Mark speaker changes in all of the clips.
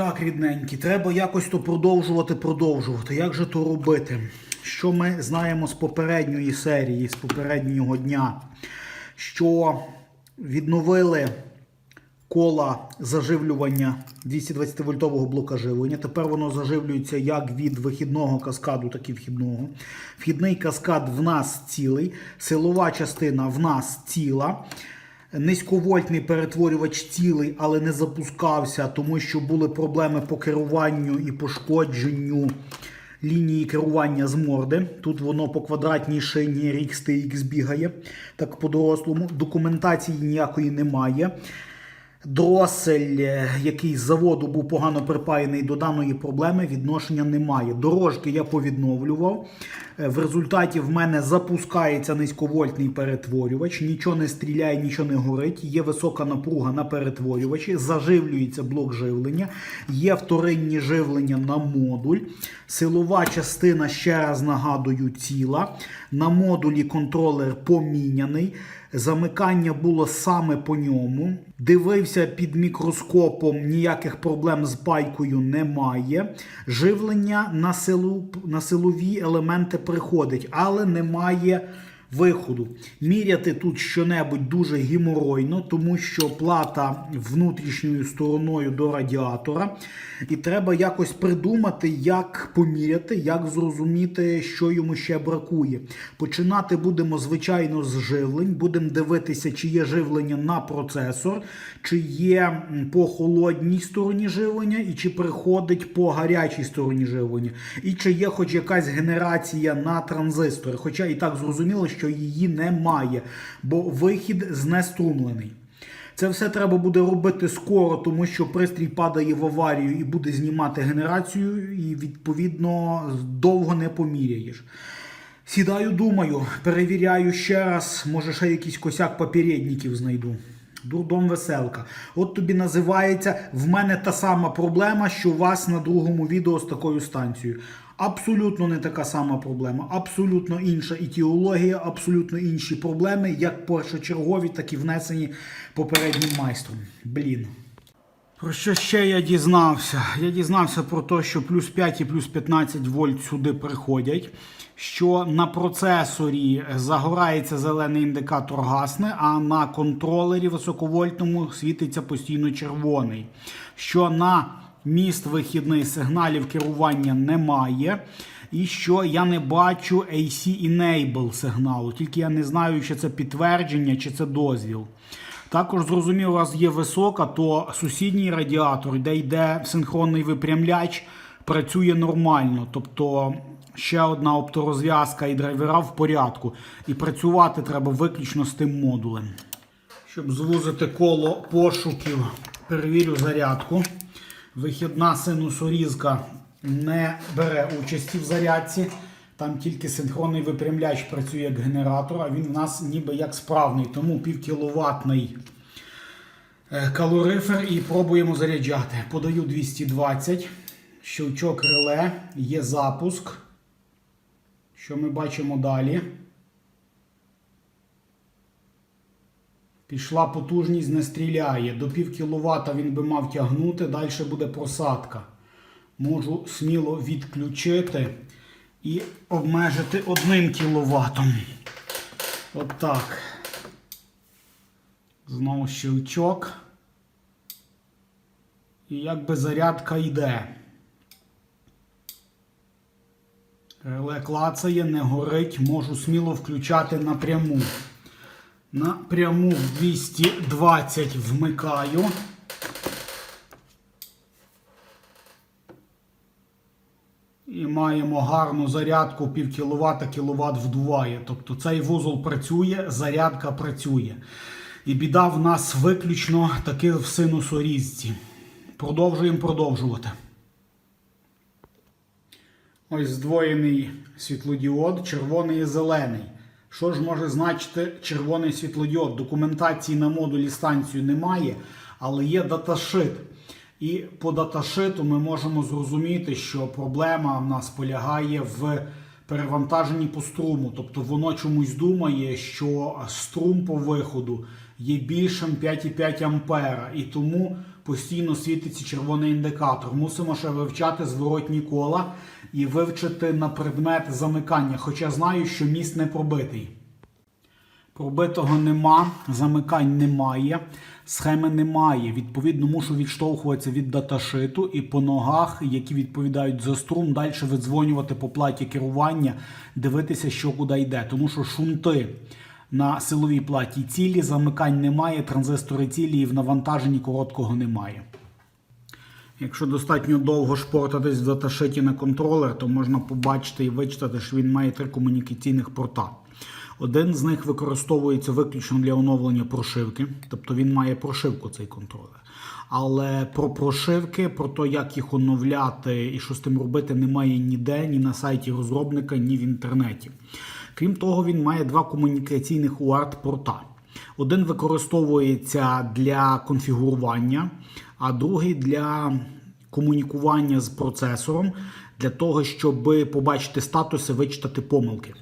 Speaker 1: Так, рідненькі, треба якось то продовжувати, продовжувати. Як же то робити? Що ми знаємо з попередньої серії, з попереднього дня? Що відновили кола заживлювання 220 вольтового блока живлення. Тепер воно заживлюється як від вихідного каскаду, так і вхідного. Вхідний каскад в нас цілий, силова частина в нас ціла. Низьковольтний перетворювач цілий, але не запускався, тому що були проблеми по керуванню і пошкодженню лінії керування з морди. Тут воно по квадратній шині RX TX бігає, так по-дорослому. Документації ніякої немає. Дросель, е, який з заводу був погано припаяний до даної проблеми, відношення немає. Дорожки я повідновлював. Е, В результаті в мене запускається низьковольтний перетворювач, нічого не стріляє, нічого не горить. Є висока напруга на перетворювачі, заживлюється блок живлення, є вторинні живлення на модуль. Силова частина, ще раз нагадую, ціла. На модулі контролер поміняний. Замикання було саме по ньому. Дивився під мікроскопом, ніяких проблем з пайкою немає. Живлення на, силу, на силові елементи приходить, але немає виходу. Міряти тут щонебудь дуже геморойно, тому що плата внутрішньою стороною до радіатора. І треба якось придумати, як поміряти, як зрозуміти, що йому ще бракує. Починати будемо, звичайно, з живлень. Будемо дивитися, чи є живлення на процесор, чи є по холодній стороні живлення, і чи приходить по гарячій стороні живлення, і чи є хоч якась генерація на транзистори. Хоча і так зрозуміло, що її немає, бо вихід знеструмлений. Це все треба буде робити скоро, тому що пристрій падає в аварію і буде знімати генерацію, і відповідно довго не поміряєш. Сідаю, думаю, перевіряю ще раз, може ще якийсь косяк попередників знайду. Дурдом веселка. От тобі називається в мене та сама проблема, що у вас на другому відео з такою станцією. Абсолютно не така сама проблема, абсолютно інша етіологія, абсолютно інші проблеми, як першочергові, так і внесені попереднім майстром. Блін. Про що ще я дізнався? Я дізнався про те, що плюс 5 і плюс 15 вольт сюди приходять. Що на процесорі загорається зелений індикатор гасне, а на контролері високовольтному світиться постійно червоний. Що на міст вихідний сигналів керування немає. І що я не бачу AC Enable сигналу, тільки я не знаю, чи це підтвердження, чи це дозвіл. Також зрозуміло, у вас є висока, то сусідній радіатор, де йде синхронний випрямляч, працює нормально. Тобто ще одна опторозв'язка і драйвера в порядку. І працювати треба виключно з тим модулем. Щоб звузити коло пошуків, перевірю зарядку. Вихідна синусорізка не бере участі в зарядці. Там тільки синхронний випрямляч працює як генератор, а він в нас ніби як справний, тому півкіловатний е, калорифер і пробуємо заряджати. Подаю 220, щелчок реле, є запуск. Що ми бачимо далі? Пішла потужність, не стріляє. До пів кіловата він би мав тягнути, далі буде просадка. Можу сміло відключити і обмежити одним кіловатом. Отак. Знову щелчок. І якби зарядка йде. Реле клацає, не горить, можу сміло включати напряму. Напряму 220 вмикаю. І маємо гарну зарядку пів кіловата, кіловат вдуває. Тобто цей вузол працює, зарядка працює. І біда в нас виключно таки в синусорізці. Продовжуємо продовжувати. Ось здвоєний світлодіод, червоний і зелений. Що ж може значити червоний світлодіод? Документації на модулі станцію немає, але є даташит. І по даташиту ми можемо зрозуміти, що проблема в нас полягає в перевантаженні по струму. Тобто воно чомусь думає, що струм по виходу є більшим 5,5 ампера. І тому постійно світиться червоний індикатор. Мусимо ще вивчати зворотні кола і вивчити на предмет замикання. Хоча знаю, що міст не пробитий. Пробитого нема, замикань немає, схеми немає. Відповідно, мушу відштовхуватися від даташиту і по ногах, які відповідають за струм, далі видзвонювати по платі керування, дивитися, що куди йде. Тому що шунти на силовій платі цілі, замикань немає, транзистори цілі і в навантаженні короткого немає. Якщо достатньо довго шпортатись в даташиті на контролер, то можна побачити і вичитати, що він має три комунікаційних порта. Один з них використовується виключно для оновлення прошивки, тобто він має прошивку цей контролер. Але про прошивки, про те, як їх оновляти і що з тим робити, немає ніде, ні на сайті розробника, ні в інтернеті. Крім того, він має два комунікаційних UART-порта. Один використовується для конфігурування, а другий для комунікування з процесором, для того, щоб побачити статуси, вичитати помилки.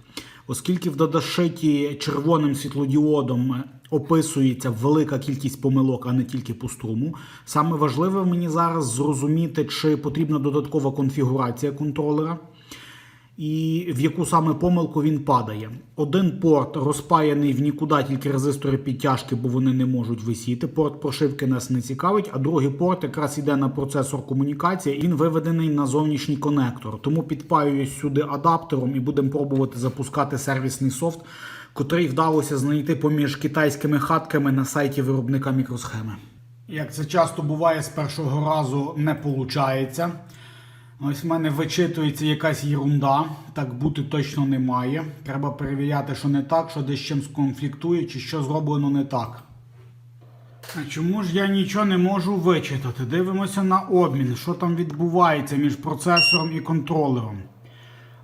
Speaker 1: Оскільки в дадашиті червоним світлодіодом описується велика кількість помилок, а не тільки по струму, саме важливе мені зараз зрозуміти, чи потрібна додаткова конфігурація контролера і в яку саме помилку він падає. Один порт розпаяний в нікуди, тільки резистори підтяжки, бо вони не можуть висіти. Порт прошивки нас не цікавить, а другий порт якраз йде на процесор комунікації, він виведений на зовнішній конектор. Тому підпаююсь сюди адаптером і будемо пробувати запускати сервісний софт, котрий вдалося знайти поміж китайськими хатками на сайті виробника мікросхеми. Як це часто буває, з першого разу не виходить. Ось в мене вичитується якась ерунда, так бути точно не має. Треба перевіряти, що не так, що десь чим сконфліктує, чи що зроблено не так. А чому ж я нічого не можу вичитати? Дивимося на обмін, що там відбувається між процесором і контролером.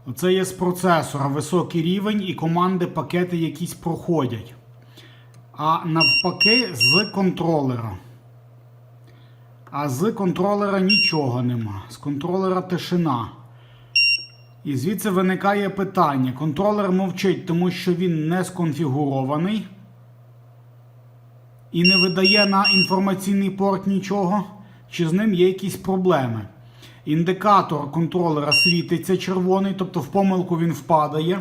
Speaker 1: Оце є з процесора високий рівень і команди, пакети якісь проходять. А навпаки, з контролера. А з контролера нічого нема. З контролера тишина. І звідси виникає питання. Контролер мовчить, тому що він не сконфігурований і не видає на інформаційний порт нічого, чи з ним є якісь проблеми. Індикатор контролера світиться червоний, тобто в помилку він впадає.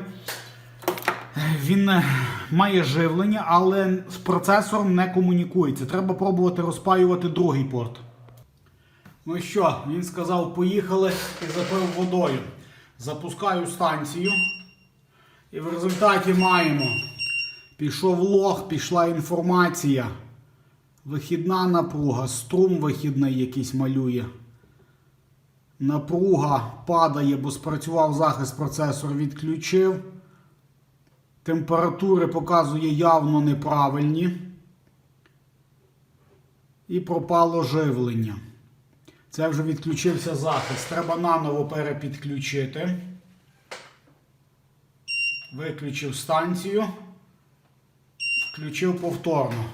Speaker 1: Він е, має живлення, але з процесором не комунікується. Треба пробувати розпаювати другий порт. Ну що, він сказав, поїхали і запив водою. Запускаю станцію. І в результаті маємо. Пішов лог, пішла інформація. Вихідна напруга, струм вихідний якийсь малює. Напруга падає, бо спрацював захист, процесор відключив. Температури показує явно неправильні. І пропало живлення. Це вже відключився захист. Треба наново перепідключити. Виключив станцію. Включив повторно.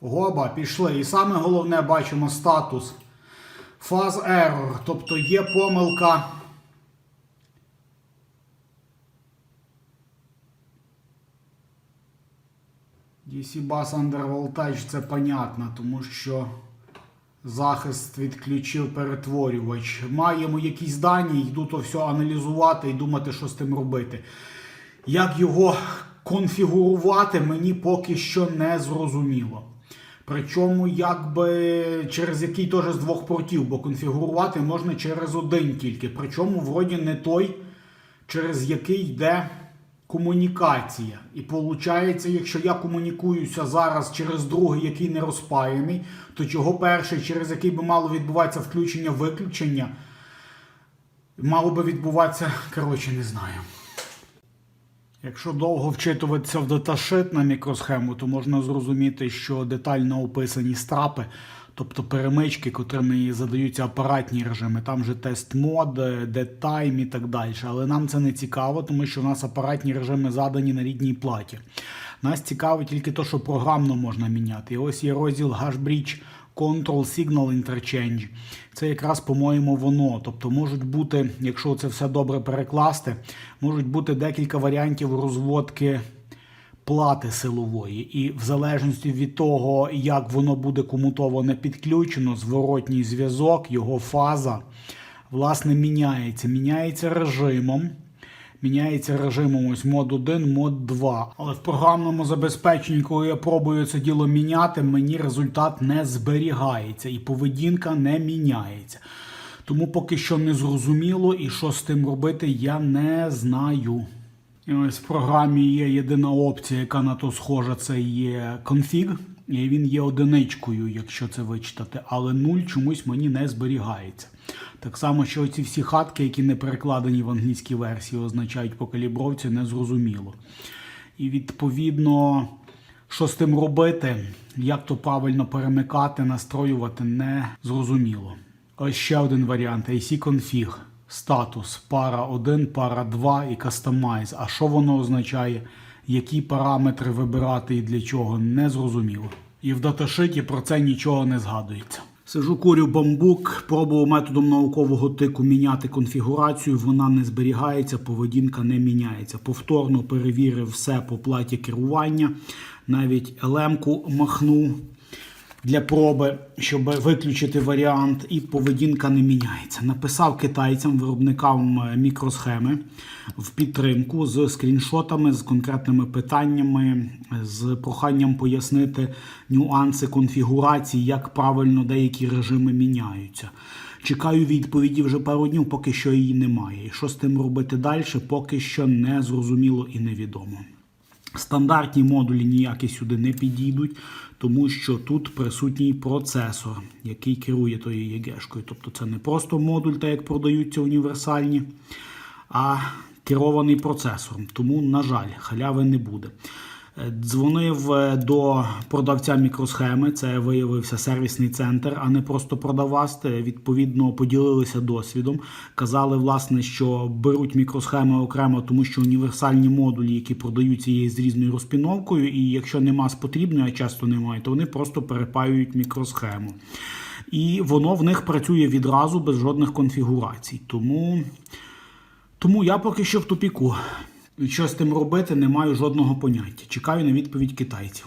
Speaker 1: Гоба, пішли. І саме головне бачимо статус. Фаз error, тобто є помилка. DC Bus Under Voltage це понятно, тому що захист відключив перетворювач. Маємо якісь дані, йду то все аналізувати і думати, що з тим робити. Як його конфігурувати, мені поки що не зрозуміло. Причому, якби через який теж з двох портів, бо конфігурувати можна через один тільки. Причому, вроді, не той, через який йде комунікація. І виходить, якщо я комунікуюся зараз через другий, який не розпаяний, то чого перший, через який би мало відбуватися включення-виключення, мало би відбуватися, коротше, не знаю. Якщо довго вчитуватися в даташит на мікросхему, то можна зрозуміти, що детально описані страпи, тобто перемички, котрими задаються апаратні режими, там же тест мод, детайм і так далі. Але нам це не цікаво, тому що в нас апаратні режими задані на рідній платі. Нас цікавить тільки те, що програмно можна міняти. І ось є розділ Hashbridge Control Signal Interchange. Це якраз, по-моєму, воно. Тобто можуть бути, якщо це все добре перекласти, можуть бути декілька варіантів розводки плати силової, і в залежності від того, як воно буде комутоване підключено, зворотній зв'язок, його фаза, власне, міняється. Міняється режимом. Міняється режимом ось мод 1, мод 2. Але в програмному забезпеченні, коли я пробую це діло міняти, мені результат не зберігається і поведінка не міняється. Тому поки що не зрозуміло і що з тим робити, я не знаю. І ось в програмі є єдина опція, яка на то схожа, це є конфіг. І він є одиничкою, якщо це вичитати, але нуль чомусь мені не зберігається. Так само, що ці всі хатки, які не перекладені в англійській версії, означають по калібровці, незрозуміло. І відповідно, що з тим робити, як то правильно перемикати, настроювати, не зрозуміло. Ось ще один варіант: AC Config, статус, пара 1, пара 2 і Customize. А що воно означає? Які параметри вибирати і для чого, не зрозуміло. І в даташиті про це нічого не згадується. Сижу курю бамбук, пробував методом наукового тику міняти конфігурацію, вона не зберігається, поведінка не міняється. Повторно перевірив все по платі керування, навіть елемку махнув для проби, щоб виключити варіант, і поведінка не міняється. Написав китайцям, виробникам е, мікросхеми в підтримку з скріншотами, з конкретними питаннями, з проханням пояснити нюанси конфігурації, як правильно деякі режими міняються. Чекаю відповіді вже пару днів, поки що її немає. І що з тим робити далі, поки що не зрозуміло і невідомо. Стандартні модулі ніякі сюди не підійдуть, тому що тут присутній процесор, який керує тою ЄГЕшкою. Тобто це не просто модуль, так як продаються універсальні, а керований процесором. Тому, на жаль, халяви не буде. Е, Дзвонив е, до продавця мікросхеми, це виявився сервісний центр, а не просто продаваст. Е, Відповідно, поділилися досвідом. Казали, власне, що беруть мікросхеми окремо, тому що універсальні модулі, які продаються, є з різною розпіновкою, і якщо нема з потрібної, а часто немає, то вони просто перепаюють мікросхему. І воно в них працює відразу без жодних конфігурацій. Тому, тому я поки що в тупіку. Що з тим робити, не маю жодного поняття. Чекаю на відповідь китайців.